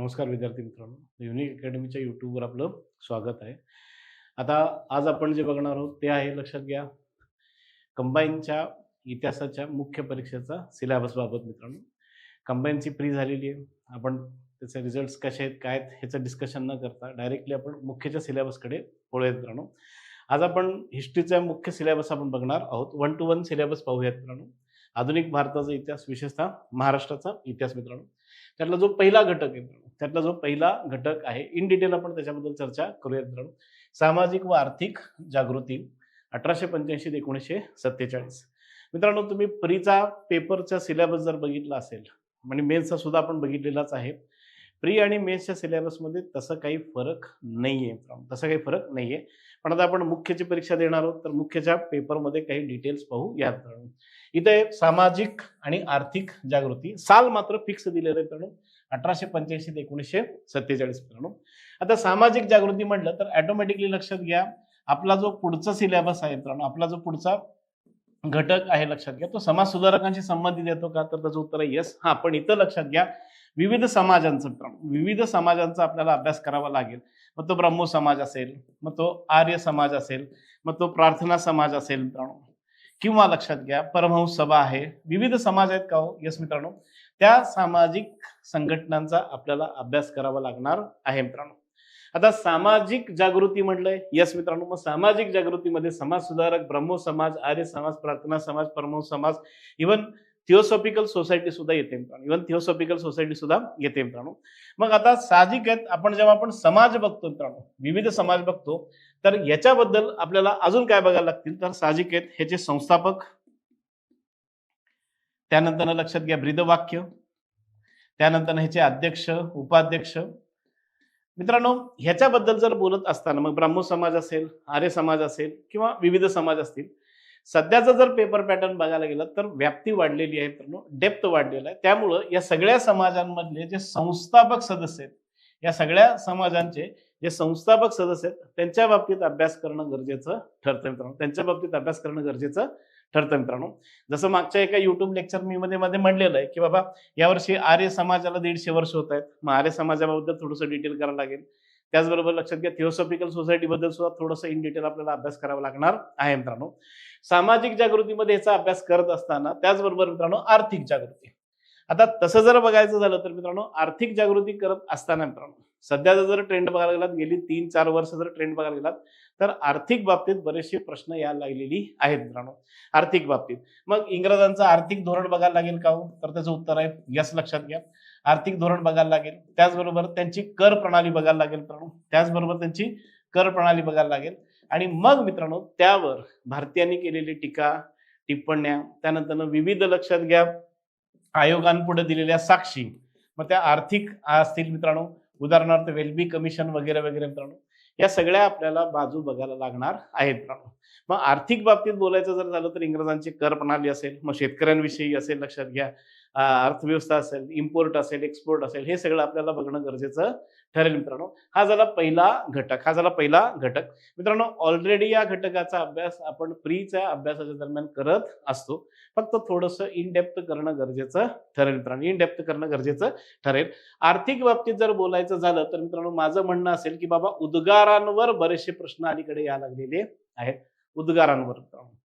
नमस्कार विद्यार्थी मित्रांनो. युनिक अकॅडमीच्या यूट्यूबवर आपलं स्वागत आहे. आता आज आपण जे बघणार आहोत ते आहे लक्षात घ्या कंबाईनच्या इतिहासाच्या मुख्य परीक्षेचा सिलेबसबाबत मित्रांनो. कंबाईनची प्री झालेली आहे. आपण त्याचे रिझल्ट्स कसे आहेत काय आहेत ह्याचं डिस्कशन न करता डायरेक्टली आपण मुख्यच्या सिलेबसकडे वळूयात मित्रांनो. आज आपण हिस्ट्रीचा मुख्य सिलेबस आपण बघणार आहोत. वन टू वन सिलेबस पाहूयात मित्रांनो. आधुनिक भारताचा इतिहास विशेषतः महाराष्ट्राचा इतिहास मित्रांनो. त्यातला जो पहिला घटक आहे त्यातला जो पहिला घटक आहे इन डिटेल आपण त्याच्याबद्दल चर्चा करूयात मित्रांनो. सामाजिक व आर्थिक जागृती अठराशे पंच्याऐंशी ते एकोणीसशे सत्तेचाळीस. मित्रांनो तुम्ही प्रीचा पेपरचा सिलेबस जर बघितला असेल म्हणजे मेन्सचा सुद्धा आपण बघितलेलाच आहे प्री आणि मेन्सच्या सिलेबसमध्ये तसं काही फरक नाही आहे मित्रांनो तसा काही फरक नाही आहे पण आता आपण मुख्यची परीक्षा देणार आहोत तर मुख्यच्या पेपरमध्ये काही डिटेल्स पाहू यात इथे सामाजिक आणि आर्थिक जागृती साल मात्र फिक्स दिलेलं आहे अठराशे पंच्याऐंशी ते एकोणीसशे सत्तेचाळीस मित्रांनो. आता सामाजिक जागृती म्हटलं तर ऑटोमॅटिकली लक्षात घ्या आपला जो पुढचा सिलेबस आहे मित्रांनो आपला जो पुढचा घटक आहे लक्षात घ्या. तो समाज सुधारकांशी संबंधित येतो का? तर त्याचं उत्तर आहे येस हा पण इथं लक्षात घ्या विविध समाजांचं विविध समाजांचा आपल्याला अभ्यास करावा लागेल. मग तो ब्रह्मो समाज असेल मग तो आर्य समाज असेल मग तो प्रार्थना समाज असेल मित्रांनो. किंवा लक्षात घ्या परमहंस सभा आहे. विविध समाज आहेत का हो? यस मित्रांनो. त्या सामाजिक संघटनांचा आपल्याला अभ्यास करावा लागणार आहे मित्रांनो. आता सामाजिक जागृती म्हटलंय. यस मित्रांनो. मग सामाजिक जागृतीमध्ये समाज सुधारक ब्रह्मो समाज आर्य समाज प्रार्थना समाज परमहंस समाज इवन थिओसॉफिकल सोसायटी सुद्धा येते मित्रांनो. इव्हन थिओसॉफिकल सोसायटी सुद्धा येते मित्रांनो. मग आता साहजिक आहेत आपण जेव्हा आपण समाज बघतो मित्रांनो विविध समाज बघतो तर याच्याबद्दल आपल्याला अजून काय बघायला लागतील? तर साहजिक आहेत ह्याचे संस्थापक त्यानंतर लक्षात घ्या ब्रीदवाक्य त्यानंतर ह्याचे अध्यक्ष उपाध्यक्ष. मित्रांनो ह्याच्याबद्दल जर बोलत असताना मग ब्राह्मो समाज असेल आर्य समाज असेल किंवा विविध समाज असतील सध्याचा जर पेपर पॅटर्न बघायला गेला तर व्याप्ती वाढलेली आहे मित्रांनो. डेप्थ वाढलेला आहे. त्यामुळं या सगळ्या समाजांमधले जे संस्थापक सदस्य आहेत या सगळ्या समाजांचे जे संस्थापक सदस्य आहेत त्यांच्या बाबतीत अभ्यास करणं गरजेचं ठरतं मित्रांनो. त्यांच्या बाबतीत अभ्यास करणं गरजेचं ठरतं मित्रांनो. जसं मागच्या एका युट्यूब लेक्चर मी मध्ये मध्ये म्हणलेलं आहे की बाबा यावर्षी आर्य समाजाला दीडशे वर्ष होत आहेत. मग आर्य समाजाबद्दल थोडंसं डिटेल करावं लागेल. त्याचबरोबर लक्षात घ्या थिओसॉफिकल सोसायटीबद्दल सुद्धा थोडंसं इन डिटेल आपल्याला अभ्यास करावा लागणार आहे मित्रांनो. सामाजिक जागृतीमध्ये याचा अभ्यास करत असताना त्याचबरोबर मित्रांनो आर्थिक जागृती. आता तसं जर बघायचं झालं तर मित्रांनो आर्थिक जागृती करत असताना मित्रांनो सध्याचा जर ट्रेंड बघायला गेलात गेली तीन चार वर्ष जर ट्रेंड बघायला गेलात तर आर्थिक बाबतीत बरेचसे प्रश्न यायला लागलेली आहेत मित्रांनो. आर्थिक बाबतीत. मग इंग्रजांचं आर्थिक धोरण बघायला लागेल का हो? तर त्याचं उत्तर आहे यस लक्षात घ्या. आर्थिक धोरण बघायला लागेल. त्याचबरोबर त्यांची कर प्रणाली बघायला लागेल. त्याचबरोबर त्यांची कर प्रणाली बघायला लागेल. आणि मग मित्रांनो त्यावर भारतीयांनी केलेली टीका टिप्पण्या त्यानंतर विविध लक्षात घ्या आयोगांपुढे दिलेल्या साक्षी. मग त्या आर्थिक असतील मित्रांनो उदाहरणार्थ वेलबी कमिशन वगैरे वगैरे मित्रांनो या सगळ्या आपल्याला बाजू बघायला लागणार आहेत मित्रांनो. मग आर्थिक बाबतीत बोलायचं जर झालं तर इंग्रजांची कर प्रणाली असेल मग शेतकऱ्यांविषयी असेल लक्षात घ्या. अर्थव्यवस्था असेल इम्पोर्ट असेल एक्सपोर्ट असेल हे सगळं आपल्याला बघणं गरजेचं ठरेल मित्रांनो. हा झाला पहिला घटक हा झाला पहिला घटक. मित्रांनो ऑलरेडी या घटकाचा अभ्यास आपण प्रीच्या अभ्यासाच्या दरम्यान करत असतो. फक्त थोडंसं इन डेप्थ करणं गरजेचं ठरेल मित्रांनो. इन डेप्थ करणं गरजेचं ठरेल. आर्थिक बाबतीत जर बोलायचं झालं तर मित्रांनो माझं म्हणणं असेल की बाबा उद्गारांवर बरेचसे प्रश्न अलीकडे या लागलेले आहेत. उद्गारांवर मित्रांनो.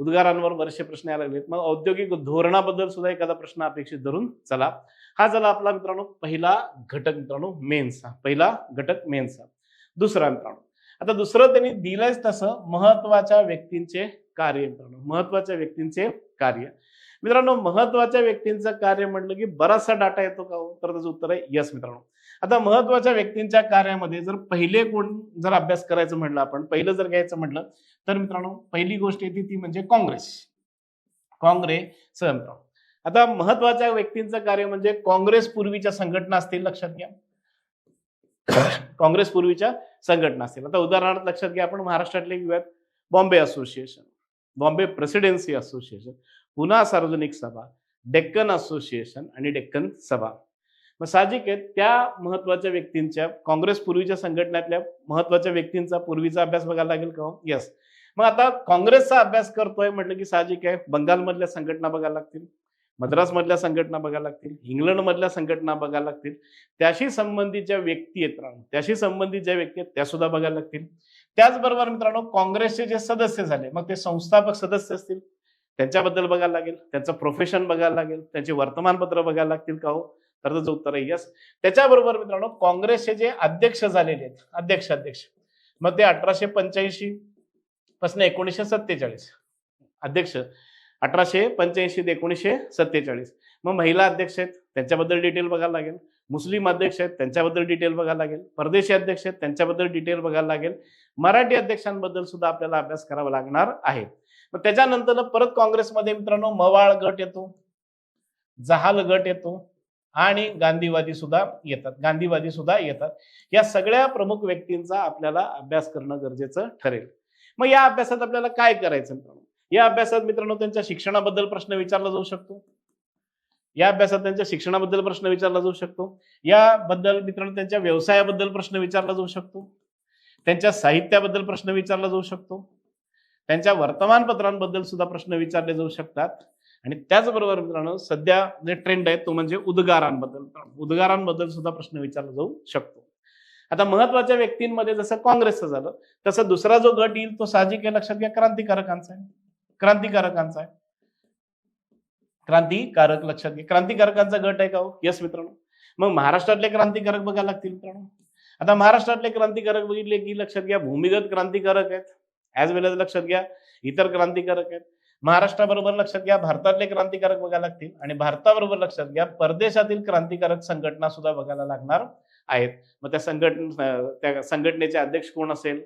उद्गारांवर बरेचसे प्रश्न यायला लागलेत. मग औद्योगिक धोरणाबद्दल सुद्धा एखादा प्रश्न अपेक्षित धरून चला. हा झाला आपला मित्रांनो पहिला घटक मित्रांनो मेन्सचा पहिला घटक मेन्सचा दुसरा मित्रांनो. आता दुसरं त्यांनी दिलंयच तसं महत्त्वाच्या व्यक्तींचे कार्य मित्रांनो. महत्त्वाच्या व्यक्तींचे कार्य. मित्रांनो महत्त्वाच्या व्यक्तींचं कार्य म्हटलं की बराचसा डाटा येतो का हो? तर त्याचं उत्तर आहे यस मित्रांनो. आता महत्त्वाच्या व्यक्तींच्या कार्यामध्ये जर पहिले कोण जर अभ्यास करायचं म्हटलं आपण पहिलं जर घ्यायचं म्हटलं तर मित्रांनो पहिली गोष्ट येते ती म्हणजे काँग्रेस. काँग्रेस आता महत्त्वाच्या व्यक्तींचं कार्य म्हणजे काँग्रेस पूर्वीच्या संघटना असतील लक्षात घ्या. काँग्रेस पूर्वीच्या संघटना असतील. आता उदाहरणार्थ लक्षात घ्या आपण महाराष्ट्रातले घेऊयात Bombay association. Bombay presidency association. पुन्हा सार्वजनिक सभा डेक्कन असोसिएशन आणि डेक्कन सभा. मग साहजिक आहे त्या महत्त्वाच्या व्यक्तींच्या काँग्रेस पूर्वीच्या संघटनेतल्या महत्त्वाच्या व्यक्तींचा पूर्वीचा अभ्यास बघायला लागेल का हो? यस मग आता काँग्रेसचा अभ्यास करतोय म्हटलं की साहजिक आहे बंगालमधल्या संघटना बघायला लागतील मद्रासमधल्या संघटना बघायला लागतील इंग्लंडमधल्या संघटना बघायला लागतील त्याशी संबंधित ज्या व्यक्ती आहेत त्याशी संबंधित ज्या व्यक्ती आहेत त्या सुद्धा बघायला लागतील. त्याचबरोबर मित्रांनो काँग्रेसचे जे सदस्य झाले मग ते संस्थापक सदस्य असतील त्यांच्याबद्दल बघायला लागेल त्यांचं प्रोफेशन बघायला लागेल त्यांचे वर्तमानपत्र बघायला लागतील का हो? तर त्याचं उत्तर आहे यस त्याच्याबरोबर मित्रांनो काँग्रेसचे जे अध्यक्ष झालेले आहेत अध्यक्ष अध्यक्ष मग ते अठराशे पंच्याऐंशी पासून एकोणीसशे सत्तेचाळीस. अध्यक्ष अठराशे पंच्याऐंशी ते एकोणीसशे सत्तेचाळीस. मग महिला अध्यक्ष आहेत त्यांच्याबद्दल डिटेल बघायला लागेल. मुस्लिम अध्यक्ष आहेत त्यांच्याबद्दल डिटेल बघायला लागेल. परदेशी अध्यक्ष आहेत त्यांच्याबद्दल डिटेल बघायला लागेल. मराठी अध्यक्षांबद्दल सुद्धा आपल्याला अभ्यास करावा लागणार आहे. मग त्याच्यानंतर परत काँग्रेसमध्ये मित्रांनो मवाळ गट येतो जहाल गट येतो आणि गांधीवादी सुद्धा येतात. गांधीवादी सुद्धा येतात. या सगळ्या प्रमुख व्यक्तींचा आपल्याला अभ्यास करणं गरजेचं ठरेल. मग या अभ्यासात आपल्याला काय करायचं मित्रांनो? या अभ्यासात मित्रांनो त्यांच्या शिक्षणाबद्दल प्रश्न विचारला जाऊ शकतो. या अभ्यासात त्यांच्या शिक्षणाबद्दल प्रश्न विचारला जाऊ शकतो. याबद्दल मित्रांनो त्यांच्या व्यवसायाबद्दल प्रश्न विचारला जाऊ शकतो. त्यांच्या साहित्याबद्दल प्रश्न विचारला जाऊ शकतो. त्यांच्या वर्तमानपत्रांबद्दल सुद्धा प्रश्न विचारले जाऊ शकतात. आणि त्याचबरोबर मित्रांनो सध्या जे ट्रेंड आहे तो म्हणजे उद्गारांबद्दल. उद्गारांबद्दल सुद्धा प्रश्न विचारला जाऊ शकतो. आता महत्त्वाच्या व्यक्तींमध्ये जसं काँग्रेसचं झालं तसं दुसरा जो गट येईल तो साहजिक आहे लक्षात घ्या क्रांतिकारकांचा आहे. क्रांतिकारकांचा आहे. क्रांतिकारक लक्षात घ्या. क्रांतिकारकांचा गट आहे का हो? यस मित्रांनो. मग महाराष्ट्रातले क्रांतिकारक बघायला लागतील मित्रांनो. आता महाराष्ट्रातले क्रांतिकारक बघितले की लक्षात घ्या भूमिगत क्रांतिकारक आहेत. ॲज वेल एज लक्षात घ्या इतर क्रांतिकारक आहेत. महाराष्ट्राबरोबर लक्षात घ्या भारतातले क्रांतिकारक बघायला लागतील आणि भारताबरोबर लक्षात घ्या परदेशातील क्रांतिकारक संघटना सुद्धा बघायला लागणार आहेत. मग त्या संघटन त्या संघटनेचे अध्यक्ष कोण असेल?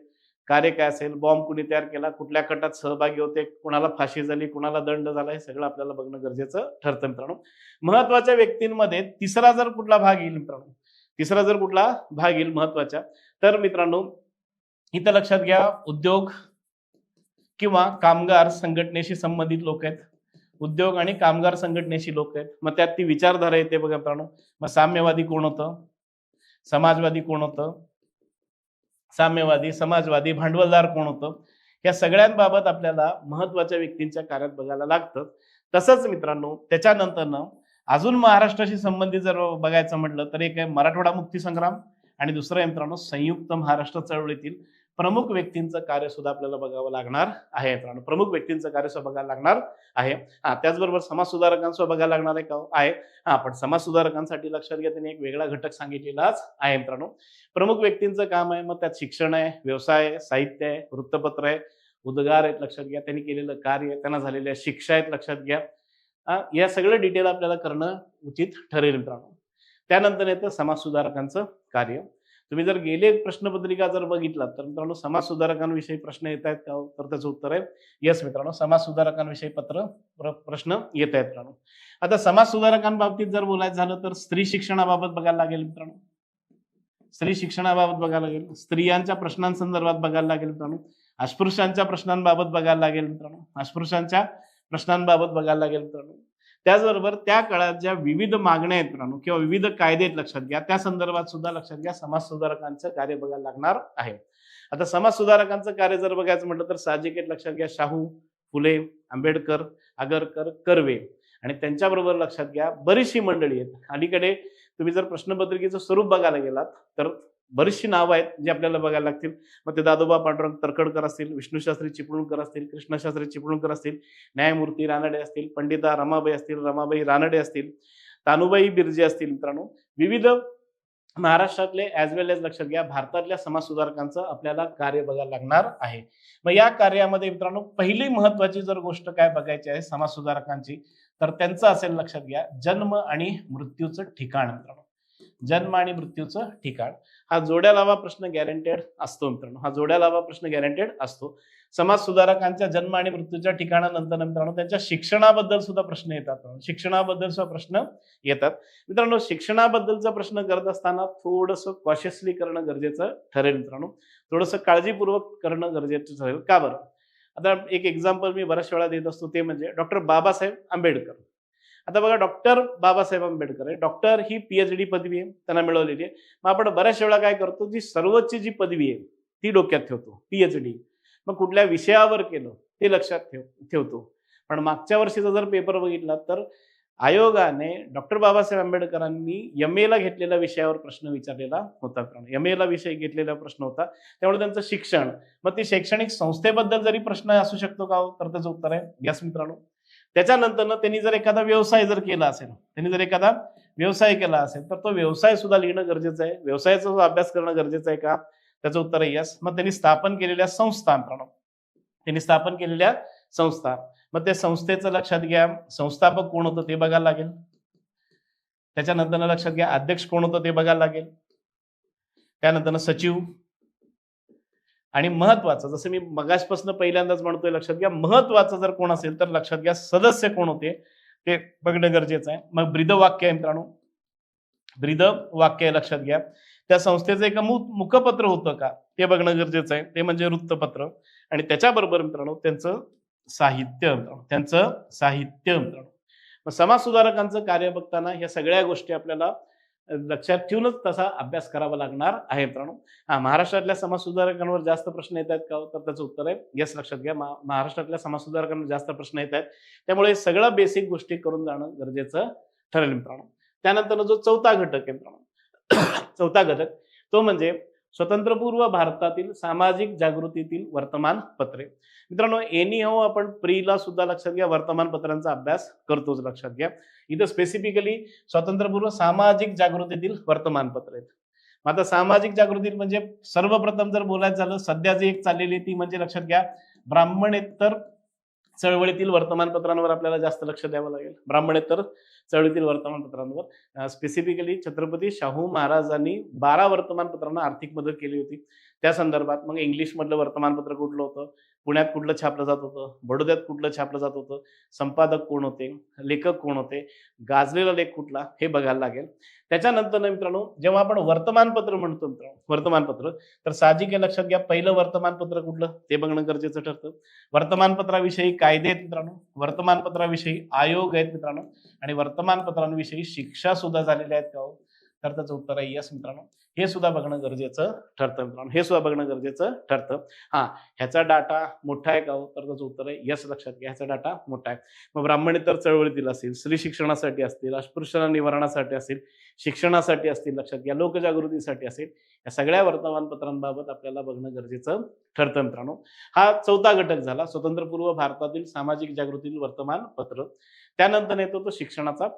कार्य काय असेल? बॉम्ब कुणी तयार केला? कुठल्या कटात सहभागी होते? कुणाला फाशी झाली? कुणाला दंड झाला? हे सगळं आपल्याला बघणं गरजेचं ठरतं मित्रांनो. महत्त्वाच्या व्यक्तींमध्ये तिसरा जर कुठला भाग येईल मित्रांनो तिसरा जर कुठला भाग येईल महत्त्वाच्या तर मित्रांनो इथं लक्षात घ्या उद्योग किंवा कामगार संघटनेशी संबंधित लोक आहेत. उद्योग आणि कामगार संघटनेशी लोक आहेत. मग त्यात ती विचारधारा येते बघा मित्रांनो. मग साम्यवादी कोण होतं? समाजवादी कोण होतं? साम्यवादी समाजवादी भांडवलदार कोण होतं? या सगळ्यांबाबत आपल्याला महत्त्वाच्या व्यक्तींच्या कार्यात बघायला लागतं. तसंच मित्रांनो त्याच्यानंतरनं अजून महाराष्ट्राशी संबंधित जर बघायचं म्हटलं तर एक आहे मराठवाडा मुक्ती संग्राम आणि दुसरं मित्रांनो संयुक्त महाराष्ट्र चळवळीतील प्रमुख व्यक्तींचं कार्य सुद्धा आपल्याला बघावं लागणार आहे मित्रांनो. प्रमुख व्यक्तींचं कार्य सुद्धा बघायला लागणार आहे. हा त्याचबरोबर समाज सुधारकांचं बघायला लागणार आहे का? आहे. हा पण समाज सुधारकांसाठी लक्षात घ्या त्यांनी एक वेगळा घटक सांगितलेलाच आहे मित्रांनो. प्रमुख व्यक्तींचं काम आहे मग त्यात शिक्षण आहे व्यवसाय आहे साहित्य आहे वृत्तपत्र आहे उद्गार आहेत लक्षात घ्या. त्यांनी केलेलं कार्य त्यांना झालेल्या शिक्षा आहेत लक्षात घ्या. या सगळं डिटेल आपल्याला करणं उचित ठरेल मित्रांनो. त्यानंतर येतं समाज सुधारकांचं कार्य. तुम्ही जर गेले प्रश्नपत्रिका जर बघितलात तर मित्रांनो समाज सुधारकांविषयी प्रश्न येत आहेत का हो? तर त्याचं उत्तर आहे येस मित्रांनो. समाज सुधारकांविषयी पत्र प्रश्न येत आहेत मित्रांनो. आता समाज सुधारकांबाबतीत जर बोलायचं झालं तर स्त्री शिक्षणाबाबत बघायला लागेल मित्रांनो. स्त्री शिक्षणाबाबत बघायला लागेल. स्त्रियांच्या प्रश्नांसंदर्भात बघायला लागेल मित्रांनो. अस्पृश्यांच्या प्रश्नांबाबत बघायला लागेल मित्रांनो. अस्पृश्यांच्या प्रश्नांबाबत बघायला लागेल मित्रांनो. त्याचबरोबर त्या काळात ज्या विविध मागण्या आहेत मित्रांनो किंवा विविध कायदे आहेत लक्षात घ्या त्या संदर्भात सुद्धा लक्षात घ्या समाज सुधारकांचं कार्य बघायला लागणार आहे. आता समाज सुधारकांचं कार्य जर बघायचं म्हटलं तर साहजिक लक्षात घ्या शाहू फुले आंबेडकर आगरकर कर्वे. आणि त्यांच्याबरोबर लक्षात घ्या बरीचशी मंडळी आहेत. अलीकडे तुम्ही जर प्रश्नपत्रिकेचं स्वरूप बघायला गेलात तर बरीचशी नावं आहेत जी आपल्याला बघायला लागतील. मग ते दादोबा पांडुरंग तरखडकर असतील विष्णूशास्त्री चिपळूणकर असतील कृष्णशास्त्री चिपळूणकर असतील न्यायमूर्ती रानडे असतील पंडिता रमाबाई असतील रमाबाई रानडे असतील तानुबाई बिर्जे असतील मित्रांनो. विविध महाराष्ट्रातले ॲज वेल एज लक्षात घ्या भारतातल्या समाज सुधारकांचं आपल्याला कार्य बघायला लागणार आहे. मग या कार्यामध्ये मित्रांनो पहिली महत्वाची जर गोष्ट काय बघायची आहे समाज सुधारकांची तर त्यांचं असेल लक्षात घ्या जन्म आणि मृत्यूचं ठिकाण मित्रांनो. जन्म आणि मृत्यूचं ठिकाण. हा जोड्या लावा प्रश्न गॅरंटेड असतो मित्रांनो. हा जोड्या लावा प्रश्न गॅरंटेड असतो. समाज सुधारकांच्या जन्म आणि मृत्यूच्या ठिकाणानंतर मित्रांनो त्यांच्या शिक्षणाबद्दल सुद्धा प्रश्न येतात. शिक्षणाबद्दल सुद्धा प्रश्न येतात. मित्रांनो शिक्षणाबद्दलचा प्रश्न करत असताना थोडंसं कॉशियसली करणं गरजेचं ठरेल मित्रांनो. थोडंसं काळजीपूर्वक करणं गरजेचं ठरेल. का बरं? आता एक एक्झाम्पल मी बऱ्याच वेळा देत असतो ते म्हणजे डॉक्टर बाबासाहेब आंबेडकर. आता बघा डॉक्टर बाबासाहेब आंबेडकर आहे. डॉक्टर ही पीएच डी पदवी आहे त्यांना मिळवलेली आहे. मग आपण बऱ्याच वेळा काय करतो जी सर्वोच्च जी पदवी आहे ती डोक्यात ठेवतो पीएच डी मग कुठल्या विषयावर केलं ते लक्षात ठेव ठेवतो. पण मागच्या वर्षीचा जर पेपर बघितला तर आयोगाने डॉक्टर बाबासाहेब आंबेडकरांनी एम ला घेतलेल्या विषयावर प्रश्न विचारलेला होता. एम एला विषय घेतलेला प्रश्न होता. त्यामुळे त्यांचं शिक्षण मग ती शैक्षणिक संस्थेबद्दल जरी प्रश्न असू शकतो का हो? तर त्याचं उत्तर आहे. यस मित्रांनो. त्याच्यानंतर त्यांनी जर एखादा व्यवसाय जर केला असेल त्यांनी जर एखादा व्यवसाय केला असेल तर तो व्यवसाय सुद्धा लिहिणं गरजेचं आहे. व्यवसायाचा सुद्धा अभ्यास करणं गरजेचं आहे का? त्याचं उत्तर आहे यस मग त्यांनी स्थापन केलेल्या संस्था प्रणव. त्यांनी स्थापन केलेल्या संस्था मग त्या संस्थेचं लक्षात घ्या. संस्थापक कोण होतं ते बघायला लागेल. त्याच्यानंतर लक्षात घ्या अध्यक्ष कोण होतं ते बघायला लागेल. त्यानंतर सचिव. आणि महत्वाचं जसं मी मगाशपासून पहिल्यांदाच म्हणतोय लक्षात घ्या महत्वाचं जर कोण असेल तर लक्षात घ्या सदस्य कोण होते ते बघणं गरजेचं आहे. मग ब्रिद वाक्य आहे मित्रांनो. ब्रीद वाक्य आहे लक्षात घ्या. त्या संस्थेचं एक मु मुखपत्र होतं का ते बघणं गरजेचं आहे. ते म्हणजे वृत्तपत्र. आणि त्याच्याबरोबर मित्रांनो त्यांचं साहित्य मित्रांनो. त्यांचं साहित्य मित्रांनो. मग समाज सुधारकांचं कार्य बघताना ह्या सगळ्या गोष्टी आपल्याला लक्षात ठेवूनच तसा अभ्यास करावा लागणार आहे मित्रांनो. हा महाराष्ट्रातल्या समाजसुधारकांवर जास्त प्रश्न येत आहेत का हो? तर त्याचं उत्तर आहे येस लक्षात घ्या. महाराष्ट्रातल्या समाजसुधारकांवर जास्त प्रश्न येत आहेत. त्यामुळे सगळं बेसिक गोष्टी करून जाणं गरजेचं ठरेल मित्रांनो. त्यानंतर जो चौथा घटक आहे मित्रांनो. चौथा घटक तो म्हणजे स्वतंत्रपूर्व भारतातील सामाजिक जागृतीतील वर्तमानपत्रे. मित्रांनो एनी हो आपण प्रीला सुद्धा लक्षात घ्या वर्तमानपत्रांचा अभ्यास करतोच लक्षात घ्या. इथं स्पेसिफिकली स्वातंत्र्यपूर्व सामाजिक जागृतीतील वर्तमानपत्रे आहेत. आता सामाजिक जागृती म्हणजे सर्वप्रथम जर बोलायचं झालं सध्या जी एक चाललेली ती म्हणजे लक्षात घ्या ब्राह्मणेतर चळवळीतील वर्तमानपत्रांवर आपल्याला जास्त लक्ष द्यावं लागेल. ब्राह्मणेतर चळवळीतील वर्तमानपत्रांवर. स्पेसिफिकली छत्रपती शाहू महाराजांनी बारा वर्तमानपत्रांना आर्थिक मदत केली होती. त्या संदर्भात मग इंग्लिशमधलं वर्तमानपत्र कुठलं होतं? पुण्यात कुठलं छापलं जात होतं? बडोद्यात कुठलं छापलं जात होतं? संपादक कोण होते? लेखक कोण होते? गाजलेला लेख कुठला? हे बघायला लागेल. त्याच्यानंतर ना मित्रांनो जेव्हा आपण वर्तमानपत्र म्हणतो मित्रांनो वर्तमानपत्र तर साहजिक आहे लक्षात घ्या पहिलं वर्तमानपत्र कुठलं? ते बघणं गरजेचं ठरतं. वर्तमानपत्राविषयी कायदे आहेत मित्रांनो. वर्तमानपत्राविषयी आयोग आहेत मित्रांनो. आणि वर्तमानपत्रांविषयी शिक्षा सुद्धा झालेल्या आहेत का हो? तर त्याचं उत्तर आहे यस मित्रांनो. हे सुद्धा बघणं गरजेचं ठरतं मित्रांनो. हे सुद्धा बघणं गरजेचं ठरतं. हा ह्याचा डाटा मोठा आहे का हो? तर त्याचं उत्तर आहे यस लक्षात घ्या. ह्याचा डाटा मोठा आहे. मग ब्राह्मणेतर चळवळीतील असेल स्त्री शिक्षणासाठी असतील अस्पृश्यता निवारणासाठी असतील शिक्षणासाठी असतील लक्षात घ्या. लोकजागृतीसाठी असेल. या सगळ्या वर्तमानपत्रांबाबत आपल्याला बघणं गरजेचं ठरतं मित्रांनो. हा चौथा घटक झाला स्वतंत्रपूर्व भारतातील सामाजिक जागृतीतील वर्तमानपत्र. त्यानंतर येतो तो शिक्षणाचा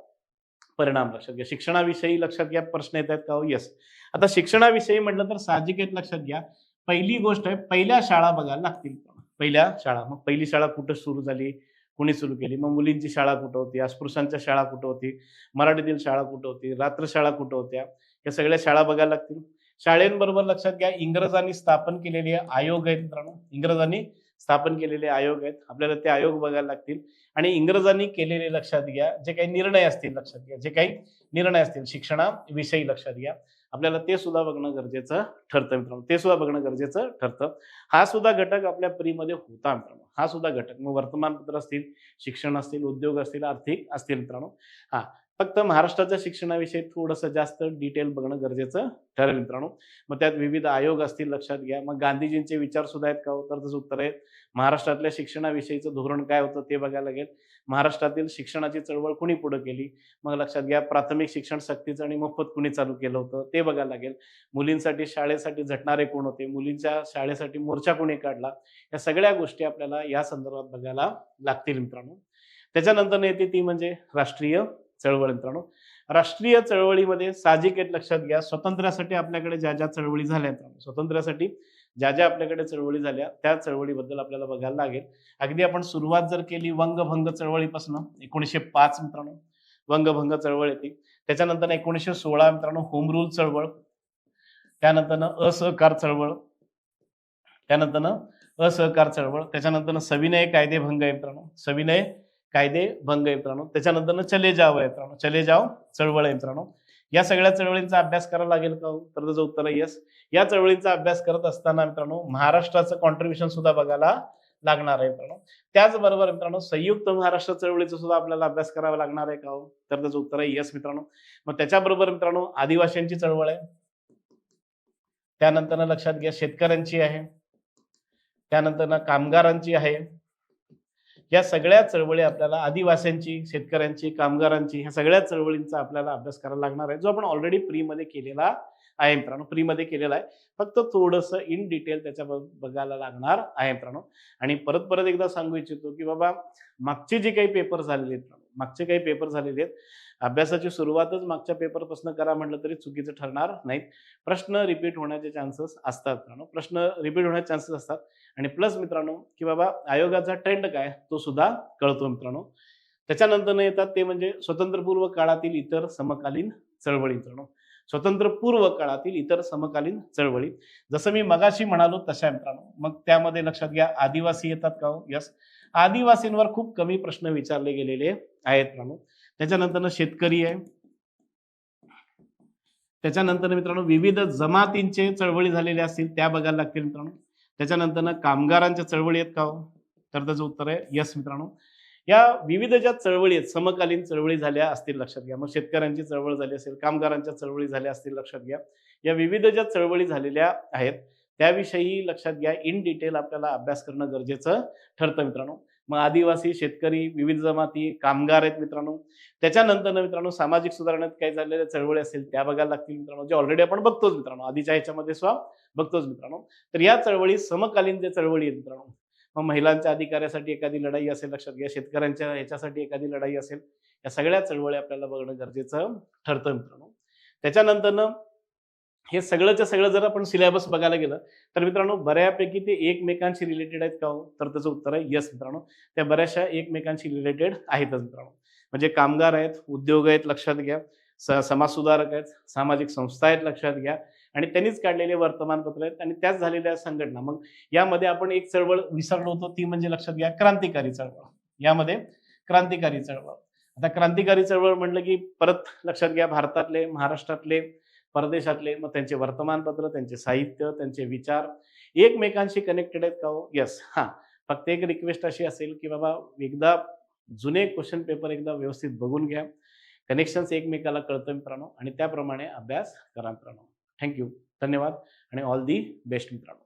परिणाम लक्षात घ्या शिक्षणाविषयी लक्षात घ्या प्रश्न येत आहेत का? हो, येस आता शिक्षणाविषयी म्हटलं तर साहजिक आहेत लक्षात घ्या. पहिली गोष्ट आहे पहिल्या शाळा बघायला लागतील. पहिल्या शाळा मग पहिली शाळा कुठं सुरू झाली? कुणी सुरू केली? मग मुलींची शाळा कुठं होती? अस्पृश्यांच्या शाळा कुठं होती? मराठीतील शाळा कुठं होती? रात्रशाळा कुठं होत्या? या सगळ्या शाळा बघायला लागतील. शाळेंबरोबर लक्षात घ्या इंग्रजांनी स्थापन केलेले आयोग आहेत मित्रांनो. इंग्रजांनी स्थापन केलेले आयोग आहेत. आपल्याला ते आयोग बघायला लागतील. आणि इंग्रजांनी केलेले लक्षात घ्या. जे काही निर्णय असतील लक्षात घ्या. जे काही निर्णय असतील शिक्षणाविषयी लक्षात घ्या. आपल्याला ते सुद्धा बघणं गरजेचं ठरतं मित्रांनो. ते सुद्धा बघणं गरजेचं ठरतं. हा सुद्धा घटक आपल्या प्रीमध्ये होता मित्रांनो. हा सुद्धा घटक. मग वर्तमानपत्र असतील शिक्षण असतील उद्योग असतील आर्थिक असतील मित्रांनो. हा. फक्त महाराष्ट्राच्या शिक्षणाविषयी थोडंसं जास्त डिटेल बघणं गरजेचं ठरेल मित्रांनो. मग त्यात विविध आयोग असतील लक्षात घ्या. मग गांधीजींचे विचार सुद्धा आहेत का? हो? तर उत्तर आहे महाराष्ट्रातल्या शिक्षणाविषयीचं धोरण काय होतं ते बघायला लागेल. महाराष्ट्रातील शिक्षणाची चळवळ कुणी पुढे केली? मग लक्षात घ्या प्राथमिक शिक्षण सक्तीचं आणि मोफत कुणी चालू केलं होतं ते बघायला लागेल. मुलींसाठी शाळेसाठी झटणारे कोण होते? मुलींच्या शाळेसाठी मोर्चा कोणी काढला? या सगळ्या गोष्टी आपल्याला या संदर्भात बघायला लागतील मित्रांनो. त्याच्यानंतर येते ती म्हणजे राष्ट्रीय चळवळ मित्रांनो राष्ट्रीय चळवळीमध्ये साहजिक एक लक्षात घ्या स्वातंत्र्यासाठी आपल्याकडे ज्या ज्या चळवळी झाल्या स्वातंत्र्यासाठी ज्या ज्या आपल्याकडे चळवळी झाल्या त्या चळवळीबद्दल आपल्याला बघायला लागेल. अगदी आपण सुरुवात जर केली वंगभंग चळवळीपासून एकोणीसशे पाच मित्रांनो वंगभंग चळवळ येते. त्याच्यानंतर एकोणीसशे सोळा मित्रांनो होम रूल चळवळ. त्यानंतर असहकार चळवळ. त्यानंतर असहकार चळवळ. त्याच्यानंतर सविनय कायदेभंग आहे मित्रांनो सविनय कायदे भंग मित्रांनो त्याच्यानंतर चले जाव आहे मित्रांनो चले जाव चळवळ आहे मित्रांनो या सगळ्या चळवळींचा अभ्यास करावा लागेल का हो? तर त्याचं उत्तर आहे यस या चळवळींचा अभ्यास करत असताना मित्रांनो महाराष्ट्राचं कॉन्ट्रीब्युशन सुद्धा बघायला लागणार आहे मित्रांनो. त्याचबरोबर मित्रांनो संयुक्त महाराष्ट्र चळवळीचा सुद्धा आपल्याला अभ्यास करावा लागणार आहे का हो? तर त्याचं उत्तर आहे यस मित्रांनो. मग त्याच्याबरोबर मित्रांनो आदिवासींची चळवळ आहे. त्यानंतर लक्षात घ्या शेतकऱ्यांची आहे. त्यानंतर कामगारांची आहे. या सगळ्या चळवळी आपल्याला आदिवासींची शेतकऱ्यांची कामगारांची ह्या सगळ्या चळवळींचा आपल्याला अभ्यास करायला लागणार आहे जो आपण ऑलरेडी प्रीमध्ये केलेला आहे मित्रांनो. प्रीमध्ये केलेला आहे. फक्त थोडंसं इन डिटेल त्याच्या बघायला लागणार आहे मित्रांनो. आणि परत परत एकदा सांगू इच्छितो की बाबा मागचे जे काही पेपर झालेले आहेत मित्रांनो, मागचे काही पेपर झालेले आहेत अभ्यासाची सुरुवातच मागच्या पेपरपासून करा म्हटलं तरी चुकीचं ठरणार नाहीत. प्रश्न रिपीट होण्याचे चान्सेस असतात मित्रांनो. प्रश्न रिपीट होण्याचे चान्सेस असतात. आणि प्लस मित्रांनो की बाबा आयोगाचा ट्रेंड काय तो सुद्धा कळतो मित्रांनो. त्याच्यानंतर येतात ते म्हणजे स्वतंत्रपूर्व काळातील इतर समकालीन चळवळी मित्रांनो. स्वतंत्रपूर्व काळातील इतर समकालीन चळवळी. जसं मी मगाशी म्हणालो तशा मित्रांनो. मग त्यामध्ये लक्षात घ्या आदिवासी येतात का हो? यस आदिवासींवर खूप कमी प्रश्न विचारले गेलेले आहेत मित्रांनो. त्याच्यानंतर शेतकरी आहे. त्याच्यानंतर मित्रांनो विविध जमातींचे चळवळी झालेल्या असतील त्या बघायला लागतील मित्रांनो. त्याच्यानंतर कामगारांच्या चळवळी आहेत का हो? तर त्याचं उत्तर आहे यस मित्रांनो. या विविध ज्या चळवळी आहेत समकालीन चळवळी झाल्या असतील लक्षात घ्या. मग शेतकऱ्यांची चळवळ झाली असेल कामगारांच्या चळवळी झाल्या असतील लक्षात घ्या. या विविध ज्या चळवळी झालेल्या आहेत त्याविषयी लक्षात घ्या. इन डिटेल आपल्याला अभ्यास करणं गरजेचं ठरतं मित्रांनो. मग आदिवासी शेतकरी विविध जमाती कामगार आहेत मित्रांनो. त्याच्यानंतर मित्रांनो सामाजिक सुधारणेत काय झालेल्या चळवळी असेल त्या बघायला लागतील मित्रांनो. जे ऑलरेडी आपण बघतोच मित्रांनो. आधीच्या ह्याच्यामध्ये स्वा बघतोच मित्रांनो. तर या चळवळी समकालीन जे चळवळी आहेत मित्रांनो मग महिलांच्या अधिकारासाठी एखादी लढाई असेल लक्षात घ्या. शेतकऱ्यांच्या ह्याच्यासाठी एखादी लढाई असेल या सगळ्या चळवळी आपल्याला बघणं गरजेचं ठरतं मित्रांनो. त्याच्यानंतरनं हे सगळंच्या सगळं जर आपण सिलेबस बघायला गेलं तर मित्रांनो बऱ्यापैकी ते एकमेकांशी रिलेटेड आहेत का हो? तर त्याचं उत्तर आहे यस मित्रांनो. त्या बऱ्याचशा एकमेकांशी रिलेटेड आहेतच मित्रांनो. म्हणजे कामगार आहेत उद्योग आहेत लक्षात घ्या. स समाज सुधारक आहेत सामाजिक संस्था आहेत लक्षात घ्या. आणि त्यांनीच काढलेले वर्तमानपत्र आहेत आणि त्याच झालेल्या संघटना. मग यामध्ये आपण एक चळवळ विसरलो होतो ती म्हणजे लक्षात घ्या क्रांतिकारी चळवळ. यामध्ये क्रांतिकारी चळवळ. आता क्रांतिकारी चळवळ म्हटलं की परत लक्षात घ्या भारतातले महाराष्ट्रातले परदेशातले मग त्यांचे वर्तमानपत्र त्यांचे साहित्य त्यांचे विचार एकमेकांशी कनेक्टेड आहेत का हो? यस हां. फक्त एक रिक्वेस्ट अशी असेल की बाबा एकदा जुने क्वेश्चन पेपर एकदा व्यवस्थित बघून घ्या. कनेक्शन्स एकमेकाला कळतं मित्रांनो. आणि त्याप्रमाणे अभ्यास करा मित्रांनो. थँक्यू धन्यवाद. आणि ऑल दी बेस्ट मित्रांनो.